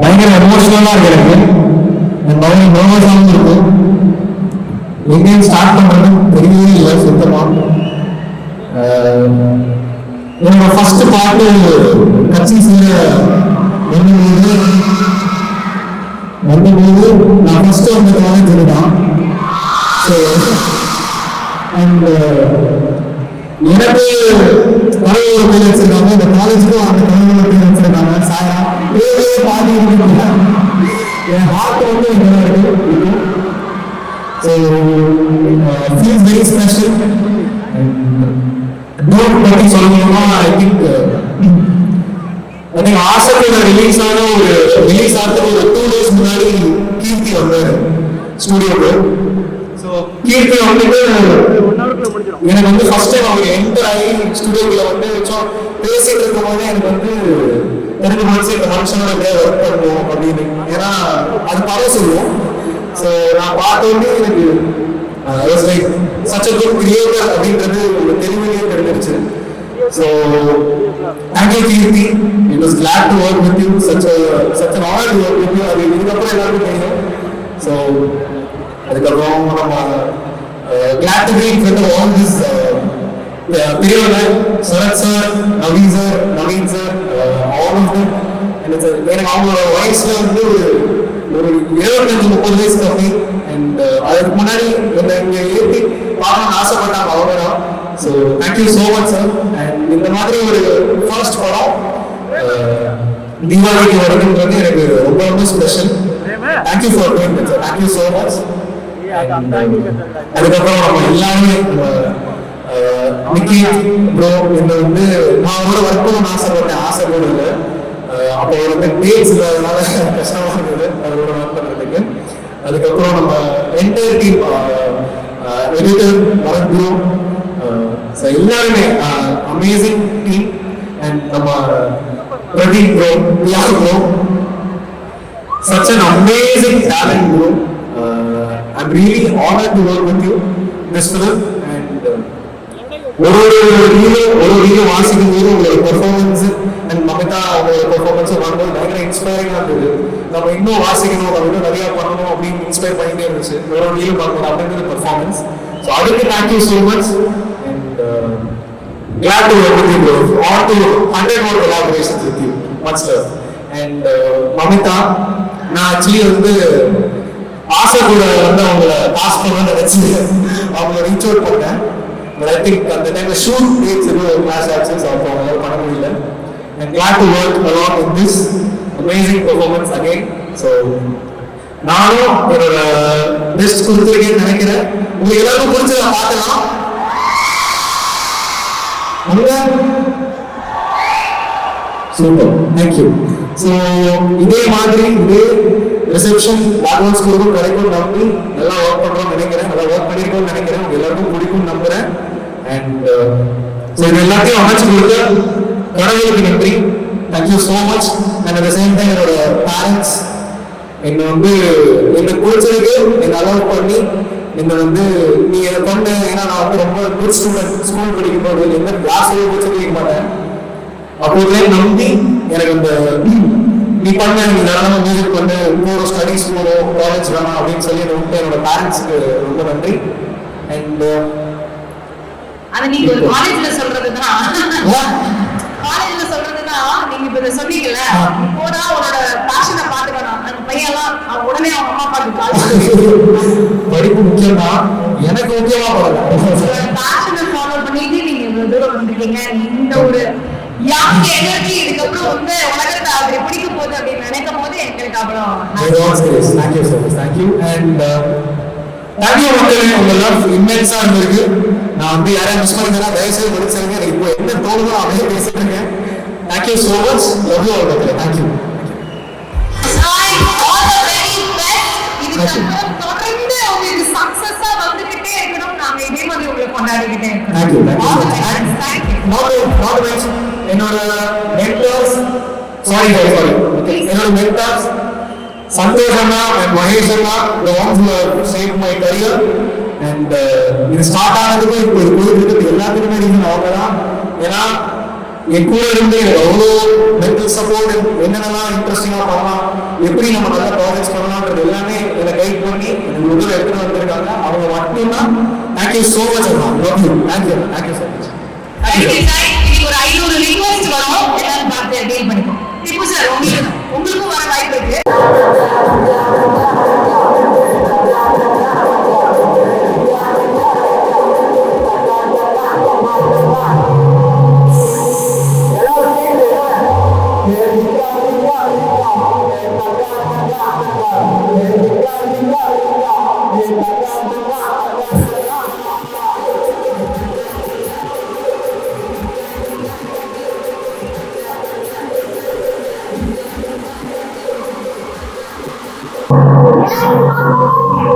பயங்கர எமோஷனலாக இருக்கு எனக்கு. பயங்கர நர்வஸாகவும் இருக்கு. எங்கேயும் ஸ்டார்ட் பண்ணுறது தெரியவே இல்லை சுத்தமாக என்னோட ஃபர்ஸ்ட் பாட்டு கட்சி செய்ய வந்தபோது வந்தபோது நான் ஃபர்ஸ்ட் வந்த காலேஜ் தான். ஸோ அண்ட் நிறைய ஒரு பேர் வச்சிருக்காங்க இந்த காலேஜுக்கும் அந்த பேர் வச்சிருக்காங்க சாயா பேரே பாதி இருக்கு. என் ஹார்ட் வந்து இங்கே இருக்கு. ஸோ ஃபீல் வெரி ஸ்பெஷல் டோட் பற்றி சொல்லணும்னா ஐ திங்க் எனக்கு ஆசைப்பட ரிலீஸ் ஆன ஒரு ரிலீஸ் ஒரு டூ டேஸ் முன்னாடி கீர்த்தி வந்தாரு ஸ்டூடியோக்கு ஸோ கீர்த்தி வந்துட்டு எனக்கு வந்து ஃபர்ஸ்ட் டைம் அவங்க என்டர் ஆகி ஸ்டுடியோக்குள்ள வந்து வச்சோம் பேசிட்டு இருக்கும் போதே எனக்கு வந்து தெரிஞ்ச மனசு இந்த மனுஷனோட எப்படியா ஒர்க் பண்ணுவோம் அப்படின்னு. ஏன்னா அது பரவ சொல்லுவோம். ஸோ நான் பார்த்தோன்னே எனக்கு like such a good creator அப்படின்றது ஒரு தெளிவிலேயே தெரிஞ்சிருச்சு. So thank you Keerthi. It was glad to work with you such such an honour to work with you அது இதுக்கப்புறம் எல்லாருக்கும் தெரியும். ஸோ அதுக்கப்புறம் நம்ம glad to be friend all this பெரியவங்க Sarath sir Naveen sir Naveen sir all of them எனக்கு எனக்கு அவங்களோட வயசுல வந்து ஒரு இருபத்தஞ்சு முப்பது வயசு கம்மி அண்ட் அதுக்கு முன்னாடி என்னை இங்கே ஏற்றி பார்க்கணும்னு ஆசைப்பட்டாங்க அவங்க தான். So thank you so much sir and இந்த மாதிரி ஒரு ஃபர்ஸ்ட் படம் தீபாவளிக்கு வருதுன்றது எனக்கு ரொம்ப ரொம்ப special thank you for doing sir thank you so much அதுக்கப்புறம் நம்ம எல்லாருமே நிக்கி ப்ரோ என்ன வந்து நான் அவரோட ஒர்க் பண்ணணும்னு ஆசைப்பட்டேன் ஆசைப்படல அஹ் அப்போ வந்து டேட்ஸ் இல்லாதனால கஷ்டமா இருந்தது ஒர்க் பண்றதுக்கு அதுக்கப்புறம் நம்ம entire team editor Varath bro so எல்லாருமே அமேசிங் டீம் அண்ட் நம்ம Pradeep bro Piyas bro such an amazing talent. I'm really honored to work with you in this. And ஒரு ஒரு ஹீரோ ஒரு ஒரு வாசிக்கும் போது உங்களோட பெர்ஃபார்மன்ஸ் அண்ட் மமிதா அவங்களோட பெர்ஃபார்மன்ஸை பார்க்கும்போது பயங்கர இன்ஸ்பைரிங்காக இருந்தது. நம்ம இன்னும் வாசிக்கணும் நம்ம இன்னும் நிறையா பண்ணணும் அப்படின்னு இன்ஸ்பைர் பண்ணிட்டே இருந்துச்சு. ஒரு ஒரு ஹீரோ பார்க்கணும் அப்படின்றது பெர்ஃபார்மன்ஸ் ஸோ அதுக்கு thank you so much and glad to work with you bro. On to 100 more collaborations with you much love and uh, Mamitha நான் ஆக்சுவலி வந்து ஆசை வந்து அவங்கள பாஸ் பண்ணணும்னு நினைச்சு அவங்கள ரீச் அவுட் பண்ணேன். பட் ஐ திங்க் அந்த டைம்ல ஷூட் டேட்ஸ் எதுவும் கிளாஸ் ஆக்சன்ஸ் அப்போ அவங்களால பண்ண முடியல. And glad to work a lot in this amazing performance again so நானும் என்னோட பெஸ்ட் கொடுத்துருக்கேன்னு நினைக்கிறேன். உங்களுக்கு எல்லாருக்கும் பிடிச்சத பார்க்கலாம். சூப்பர் தேங்க்யூ ஸோ இதே மாதிரி இதே ரிசப்ஷன் பேக்ரவுண்ட் ஸ்கூலுக்கும் கிடைக்கும் நம்பி நல்லா ஒர்க் பண்ணுறோம் நினைக்கிறேன். நல்லா ஒர்க் பண்ணிருக்கோம்னு நினைக்கிறேன். உங்க எல்லாருக்கும் பிடிக்கும் நம்புறேன். அண்ட் uh, இது எல்லாத்தையும் அமைச்சு கொடுத்த கடவுளுக்கு நன்றி. Thank you so much and at same time என்னோட பேரண்ட்ஸ் என்னை வந்து என்னை பிடிச்சதுக்கு என்னை அலோவ் பண்ணி என்னை வந்து நீ இதை பண்ணு ஏன்னா நான் வந்து ரொம்ப குட் ஸ்டூடெண்ட் ஸ்கூல் படிக்கும் போது என்ன கிளாஸ் பிடிச்சி வைக்க மாட்டேன். அப்போதே நம்பி எனக்கு இந்த நீ பண்ண நீ நடனம் மியூசிக் பண்ணு இன்னொரு ஸ்டடிஸ் போகணும் காலேஜ் வேணாம் அப்படின்னு சொல்லி விட்டு என்னோட பேரண்ட்ஸ்க்கு ரொம்ப நன்றி. அண்ட் அது நீங்க ஒரு காலேஜ்ல சொல்றதுதான் காலேஜ்ல சொல்றதுதான் நீங்க இப்ப இதை சொன்னீங்கல்ல இப்போடா உன்னோட பேஷனை பாத்துக்கணும் அந்த பையன்லாம் அவன் உடனே அவங்க அம்மா அப்பாவுக்கு கால் படிப்பு முக்கியம் தான் எனக்கு முக்கியமா பேஷனை ஃபாலோ பண்ணிட்டு நீங்க இவ்வளவு தூரம் வந்திருக்கீங்க இந்த ஒரு யாங் எனர்ஜி இதுக்கப்புறம் வந்து போகுது அப்படின்னு நினைக்கும் போது எங்களுக்கு அப்புறம் thank you so much thank you and thank you மக்களே. உங்க லவ் இம்மென்ஸா இருந்திருக்கு. நான் வந்து யாரையும் மிஸ் பண்ணிங்கன்னா தயவுசெய்து முடிச்சிருங்க எனக்கு இப்போ என்ன தோணுதோ அப்படியே பேசிட்டுருங்க thank you so much love you all மக்களே. Thank you Hi, all the very best. இதுக்கப்புறம் தொடர்ந்து உங்களுக்கு சக்சஸா வந்துகிட்டே இருக்கணும். நாங்க இதே மாதிரி உங்களை கொண்டாடிக்கிட்டே இருக்கோம். Thank you thank you All the best. Thank you. Not not mention என்னோட மென்டர்ஸ் சாரி சாரி சாரி என்னோட மென்டார்ஸ் சந்தோஷ் அண்ணா அண்ட் மகேஷ் அண்ணா the ones who have saved and இது ஸ்டார்ட் ஆனதுக்கு இப்போ இது போயிட்டு எல்லாத்துக்குமே ரீசன் அவங்க தான் ஏன்னா என் கூட இருந்து எனக்கு அவ்வளோ மென்டல் சப்போர்ட் என்னென்னலாம் இன்ட்ரெஸ்டிங்காக பண்ணலாம் எப்படி நம்ம நல்லா ப்ராஜெக்ட்ஸ் பண்ணலாம்ன்றது எல்லாமே என்னை கைட் பண்ணி எனக்கு உதவி எடுத்துட்டு வந்திருக்காங்க. அவங்க மட்டும்தான். Thank you so much Anna thank you thank you thank you so much Oh, my God.